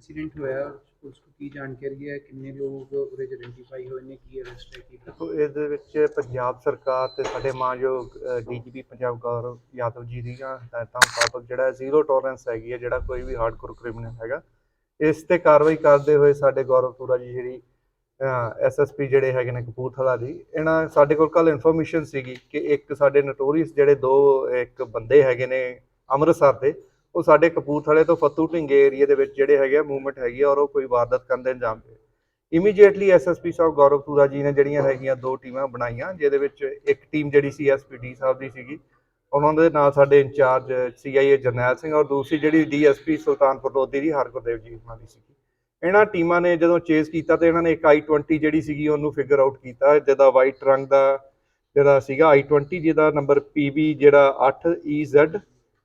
Incident ਹੋਇਆ, police ਨੂੰ ਕੀ ਜਾਣਕਾਰੀ ਹੈ, ਕਿੰਨੇ ਲੋਕ ਉਹਦੇ ਚ ਆਇਡੈਂਟੀਫਾਈ ਹੋਏ ਨੇ, ਕੀ ਅਰੈਸਟ ਹੈ, ਕੀ ਦੇਖੋ, ਇਹਦੇ ਵਿੱਚ ਪੰਜਾਬ ਸਰਕਾਰ ਤੇ ਸਾਡੇ ਮਾਨਯੋਗ ਡੀਜੀਪੀ ਪੰਜਾਬ ਗੌਰਵ ਯਾਦਵ ਜੀ ਦੀਆਂ ਹਦਾਇਤਾਂ ਮੁਤਾਬਕ ਜਿਹੜਾ ਜ਼ੀਰੋ ਟੋਲਰੈਂਸ ਹੈਗੀ ਹੈ, ਜਿਹੜਾ ਕੋਈ ਵੀ ਹਾਰਡਕੋਰ ਕ੍ਰਿਮੀਨਲ ਹੈਗਾ, ਇਸ ਤੇ ਕਾਰਵਾਈ ਕਰਦੇ ਹੋਏ ਸਾਡੇ ਗੌਰਵਪੁਰਾ ਜੀ ਜਿਹੜੀ ਐਸਐਸਪੀ ਜਿਹੜੇ ਹੈਗੇ ਨੇ ਕਪੂਰਥਲਾ ਦੀ, ਇਹਨਾਂ, ਸਾਡੇ ਕੋਲ ਕੱਲ ਇਨਫੋਰਮੇਸ਼ਨ ਸੀਗੀ ਕਿ ਇੱਕ ਸਾਡੇ ਨੋਟੋਰੀਅਸ ਜਿਹੜੇ ਦੋ, ਇੱਕ ਬੰਦੇ ਹੈਗੇ ਨੇ ਅੰਮ੍ਰਿਤਸਰ ਦੇ ਉਹ ਸਾਡੇ ਕਪੂਰਥਲੇ ਤੋਂ ਫੱਤੂ ਢਿੰਗੇ ਏਰੀਆ ਦੇ ਵਿੱਚ ਜਿਹੜੇ ਹੈਗੇ ਆ ਮੂਵਮੈਂਟ ਹੈਗੀ ਔਰ ਉਹ ਕੋਈ ਵਾਰਦਾਤ ਕਰਨ ਦੇ ਅੰਜਾਮ ਦੇ ਇਮੀਡੀਏਟਲੀ ਐਸਐਸਪੀ ਸਾਹਿਬ ਗੌਰਵ ਪੂਰਾ ਜੀ ਨੇ ਜਿਹੜੀਆਂ ਹੈਗੀਆਂ ਦੋ ਟੀਮਾਂ ਬਣਾਈਆਂ, ਜਿਹਦੇ ਵਿੱਚ ਇੱਕ ਟੀਮ ਜਿਹੜੀ ਸੀ ਐਸਪੀਡੀ ਸਾਹਿਬ ਦੀ ਸੀਗੀ, ਉਹਨਾਂ ਦੇ ਨਾਲ ਸਾਡੇ ਇੰਚਾਰਜ ਸੀਆਈਏ ਜਰਨੈਲ ਸਿੰਘ ਔਰ ਦੂਸਰੀ ਜਿਹੜੀ ਡੀਐਸਪੀ ਸੁਲਤਾਨਪੁਰ ਲੋਧੀ ਦੀ ਹਰਗੁਰਦੇਵ ਜੀ ਉਹਨਾਂ ਦੀ ਸੀਗੀ। ਇਹਨਾਂ ਟੀਮਾਂ ਨੇ ਜਦੋਂ ਚੇਸ ਕੀਤਾ ਤੇ ਇਹਨਾਂ ਨੇ ਇੱਕ i20 ਜਿਹੜੀ ਸੀਗੀ ਉਹਨੂੰ ਫਿਗਰ ਆਊਟ ਕੀਤਾ, ਜਿਹਦਾ ਵਾਈਟ ਰੰਗ ਦਾ ਜਿਹੜਾ ਸੀਗਾ i20 ਜਿਹਦਾ ਨੰਬਰ PB ਜਿਹੜਾ 8EZ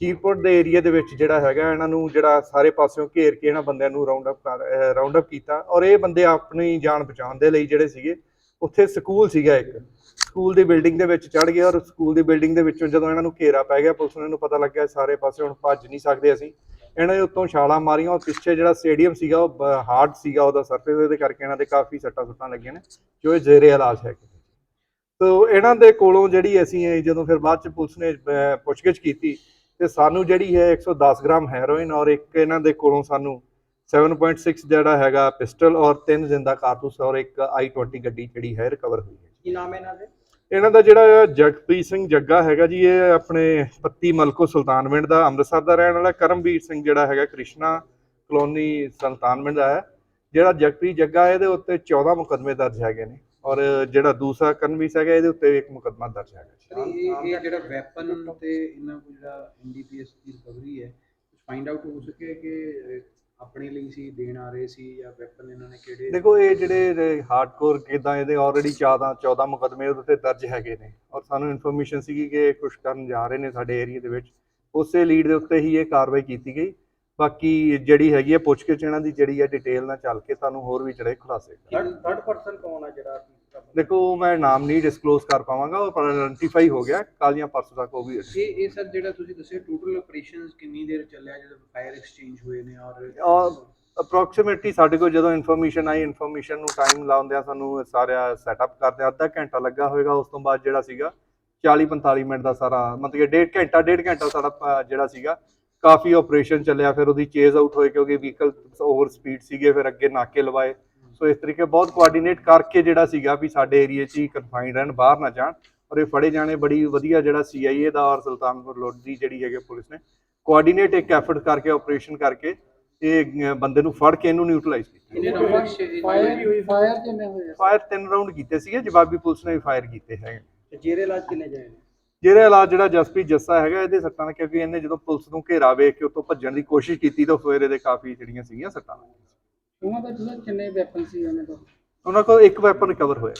ਖੀਰਪੁਰ ਦੇ ਏਰੀਆ ਦੇ ਵਿੱਚ ਜਿਹੜਾ ਹੈਗਾ, ਇਹਨਾਂ ਨੂੰ ਜਿਹੜਾ ਸਾਰੇ ਪਾਸਿਓਂ ਘੇਰ ਕੇ ਇਹਨਾਂ ਬੰਦਿਆਂ ਨੂੰ ਰਾਉਂਡ ਅਪ ਕਰ ਰਾਉਂਡ ਅਪ ਕੀਤਾ ਔਰ ਇਹ ਬੰਦੇ ਆਪਣੀ ਜਾਨ ਬਚਾਉਣ ਦੇ ਲਈ ਜਿਹੜੇ ਸੀਗੇ, ਉੱਥੇ ਸਕੂਲ ਸੀਗਾ ਇੱਕ। ਸਕੂਲ ਦੀ ਬਿਲਡਿੰਗ ਦੇ ਵਿੱਚ ਚੜ ਗਏ ਔਰ ਸਕੂਲ ਦੀ ਬਿਲਡਿੰਗ ਦੇ ਵਿੱਚੋਂ ਜਦੋਂ ਇਹਨਾਂ ਨੂੰ ਘੇਰਾ ਪੈ ਗਿਆ, ਪੁਲਿਸ ਨੂੰ ਇਹਨੂੰ ਪਤਾ ਲੱਗਿਆ ਸਾਰੇ ਪਾਸੇ ਹੁਣ ਭੱਜ ਨਹੀਂ ਸਕਦੇ ਅਸੀਂ। ਇਹਨਾਂ ਦੇ ਉੱਤੋਂ ਛਾਲਾਂ ਮਾਰੀਆਂ ਔਰ ਪਿੱਛੇ ਜਿਹੜਾ ਸਟੇਡੀਅਮ ਸੀਗਾ, ਉਹ ਹਾਰਡ ਸੀਗਾ ਉਹਦਾ ਸਰਫੇਸ ਉਹਦੇ ਕਰਕੇ ਇਹਨਾਂ ਦੇ ਕਾਫੀ ਸੱਟਾਂ ਸੁੱਟਾਂ ਲੱਗੀਆਂ ਨੇ, ਜੋ ਇਹ ਜ਼ੇਰੇ ਇਲਾਜ ਹੈ ਤੋ ਇਹਨਾਂ ਦੇ ਕੋਲੋਂ ਜਿਹੜੀ ਅਸੀਂ ਜਦੋਂ ਫਿਰ ਬਾਅਦ ਚ ਪੁਲਿਸ ਨੇ ਪੁੱਛਗਿੱਛ ਕੀਤੀ ਤੇ ਸਾਨੂੰ ਜਿਹੜੀ ਹੈ 110 ਗ੍ਰਾਮ ਹੈਰੋਇਨ ਔਰ ਇੱਕ ਇਹਨਾਂ ਦੇ ਕੋਲੋਂ ਸਾਨੂੰ 7.6 ਜਿਹੜਾ ਹੈਗਾ ਪਿਸਟਲ ਔਰ ਤਿੰਨ ਜ਼ਿੰਦਾ ਕਾਰਤੂਸ ਔਰ ਇੱਕ i20 ਗੱਡੀ ਜਿਹੜੀ ਹੈ ਰਿਕਵਰ ਹੋਈ ਹੈ ਕੀ ਨਾਮ ਹੈ ਇਹਨਾਂ ਦੇ? ਇਹਨਾਂ ਦਾ ਜਿਹੜਾ ਜਗਪ੍ਰੀਤ ਸਿੰਘ ਜੱਗਾ ਹੈਗਾ ਜੀ ਇਹ ਆਪਣੇ ਪੱਤੀ ਮਲਕੋ ਸੁਲਤਾਨਵਿੰਡ ਦਾ ਅੰਮ੍ਰਿਤਸਰ ਦਾ ਰਹਿਣ ਵਾਲਾ ਕਰਮਵੀਰ ਸਿੰਘ ਜਿਹੜਾ ਹੈਗਾ ਕ੍ਰਿਸ਼ਨਾ ਕਲੋਨੀ ਸੁਲਤਾਨਵਿੰਡ ਦਾ ਹੈ। ਜਿਹੜਾ ਜਗਪ੍ਰੀਤ ਜੱਗਾ ਇਹਦੇ ਉੱਤੇ 14 ਮੁਕੱਦਮੇ ਦਰਜ ਹੈਗੇ ਨੇ ਔਰ ਜਿਹੜਾ ਦੂਸਰਾ ਕਰਮਵੀਰ ਹੈਗਾ ਇਹਦੇ ਉੱਤੇ ਇੱਕ ਮੁਕੱਦਮਾ ਦਰਜ ਹੈਗਾ ਇਹ ਇਹ ਜਿਹੜਾ ਵੈਪਨ ਤੇ ਇਹਨਾਂ ਕੋਲ ਜਿਹੜਾ ਐਨਡੀਪੀਐਸ ਦੀ ਰਿਕਵਰੀ ਹੈ ਕੁਝ ਫਾਈਂਡ ਆਊਟ ਹੋ ਸਕਿਆ ਕਿ ਆਪਣੇ ਲਈ ਸੀ ਦੇਣ ਆ ਰਹੇ ਸੀ ਜਾਂ ਵੈਪਨ ਇਹਨਾਂ ਨੇ ਕਿਹੜੇ ਦੇਖੋ ਇਹ ਜਿਹੜੇ ਹਾਰਡਕੋਰ ਕਿਦਾਂ ਇਹਦੇ ਆਲਰੇਡੀ 14 14 ਮੁਕੱਦਮੇ ਉਹਦੇ ਤੇ ਦਰਜ ਹੈਗੇ ਨੇ ਔਰ ਸਾਨੂੰ ਇਨਫੋਰਮੇਸ਼ਨ ਸੀਗੀ ਕਿ ਕੁਛ ਕਰਨ ਜਾ ਰਹੇ ਨੇ ਸਾਡੇ ਏਰੀਆ ਦੇ ਵਿੱਚ। ਉਸੇ ਲੀਡ ਦੇ ਉੱਤੇ ਹੀ ਇਹ ਕਾਰਵਾਈ ਕੀਤੀ ਗਈ। ਬਾਕੀ ਜਿਹੜੀ ਹੈਗੀ ਹੈ ਪੁੱਛ ਕੇ ਇਹਨਾਂ ਦੀ ਜਿਹੜੀ ਹੈ ਡਿਟੇਲ ਨਾਲ ਚੱਲ ਕੇ ਤੁਹਾਨੂੰ ਹੋਰ ਵੀ ਜਿਹੜੇ ਖੁਲਾਸੇ। ਥਰਡ ਪਰਸਨ ਕੌਣ ਹੈ ਜਿਹੜਾ? ਦੇਖੋ ਮੈਂ ਨਾਮ ਨਹੀਂ ਡਿਸਕਲੋਜ਼ ਕਰ ਪਾਵਾਂਗਾ ਉਹ ਆਇਡੈਂਟੀਫਾਈ ਹੋ ਗਿਆ ਕੱਲ੍ਹ ਜਾਂ ਪਰਸੋਂ ਤੱਕ ਉਹ ਵੀ ਇਹ ਇਹ ਸਰ ਜਿਹੜਾ ਤੁਸੀਂ ਦੱਸਿਆ ਟੋਟਲ ਆਪਰੇਸ਼ਨਸ ਕਿੰਨੀ ਦੇਰ ਚੱਲਿਆ ਜਦੋਂ ਫਾਇਰ ਐਕਸਚੇਂਜ ਹੋਏ ਨੇ ਔਰ ਔਰ ਅਪਰੋਕਸੀਮੇਟਲੀ ਸਾਡੇ ਕੋਲ ਜਦੋਂ ਇਨਫੋਰਮੇਸ਼ਨ ਆਈ ਇਨਫੋਰਮੇਸ਼ਨ ਨੂੰ ਟਾਈਮ ਲਾਉਂਦਿਆਂ ਸਾਨੂੰ ਸਾਰਾ ਸੈਟਅਪ ਕਰਦੇ ਅੱਧਾ ਘੰਟਾ ਲੱਗਾ ਹੋਵੇਗਾ ਉਸ ਤੋਂ ਬਾਅਦ ਜਿਹੜਾ ਸੀਗਾ 40 45 ਮਿੰਟ ਦਾ ਸਾਰਾ ਮਤਲਬ ਕਿ ਡੇਢ ਘੰਟਾ ਡੇਢ ਘੰਟਾ ਸਾਡਾ ਜਿਹੜਾ ਸੀਗਾ ਕਾਫੀ ਆਪਰੇਸ਼ਨ ਚੱਲਿਆ ਫਿਰ ਉਹਦੀ ਚੇਜ਼ ਆਊਟ ਹੋਏ ਕਿਉਂਕਿ ਵਹੀਕਲ ਓਵਰ ਸਪੀਡ ਸੀਗੇ ਫਿਰ ਅੱਗੇ ਨਾਕੇ ਲਵਾਏ। ਸੋ ਇਸ ਤਰੀਕੇ ਬਹੁਤ ਕੋਆਰਡੀਨੇਟ ਕਰਕੇ ਜਿਹੜਾ ਸੀਗਾ ਵੀ ਸਾਡੇ ਏਰੀਆ 'ਚ ਹੀ ਕਨਫਾਈਨਡ ਰਹਿਣ ਬਾਹਰ ਨਾ ਜਾਣ। ਔਰ ਇਹ ਫੜੇ ਜਾਣੇ ਬੜੀ ਵਧੀਆ ਜਿਹੜਾ ਸੀਆਈਏ ਦਾ ਔਰ ਸੁਲਤਾਨਪੁਰ ਲੋਧੀ ਜਿਹੜੀ ਹੈਗੇ ਪੁਲਿਸ ਨੇ ਕੋਆਰਡੀਨੇਟ ਇੱਕ ਐਫਰਟ ਕਰਕੇ ਆਪਰੇਸ਼ਨ ਕਰਕੇ ਇਹ ਬੰਦੇ ਨੂੰ ਫੜ ਕੇ ਇਹਨੂੰ ਨਿਊਟਰਲਾਈਜ਼ ਕੀਤਾ। ਫਾਇਰ ਫਾਇਰ ਕਿੰਨੇ ਹੋਏ? ਫਾਇਰ ਤਿੰਨ ਰਾਉਂਡ ਕੀਤੇ ਸੀਗੇ ਜਵਾਬੀ ਪੁਲਿਸ ਨੇ ਵੀ ਫਾਇਰ ਕੀਤੇ ਹੈਗੇ। ਤੇ ਜੇਰੇ ਇਲਾਜ ਕਿੰਨੇ ਜਾਏ ਨੇ? ਜਿਹਦੇ ਇਲਾਜ ਜਿਹੜਾ ਜਸਪ੍ਰੀਤ ਜੱਸਾ ਹੈਗਾ ਇਹਦੇ ਸੱਟਾਂ ਨੇ ਕਿਉਂਕਿ ਇਹਨੇ ਜਦੋਂ ਪੁਲਿਸ ਨੂੰ ਘੇਰਾ ਵੇਖ ਕੇ ਉੱਤੋਂ ਭੱਜਣ ਦੀ ਕੋਸ਼ਿਸ਼ ਕੀਤੀ ਤਾਂ ਫਿਰ ਇਹਦੇ ਕਾਫੀ ਜਿਹੜੀਆਂ ਸੀਗੀਆਂ ਸੱਟਾਂ ਲੱਗੀਆਂ। ਉਹਨਾਂ ਦਾ ਜਿਹੜਾ ਕਿੰਨੇ ਵੈਪਨ ਸੀ ਉਹਨਾਂ ਕੋਲ ਇੱਕ ਵੈਪਨ ਰਿਕਵਰ ਹੋਇਆ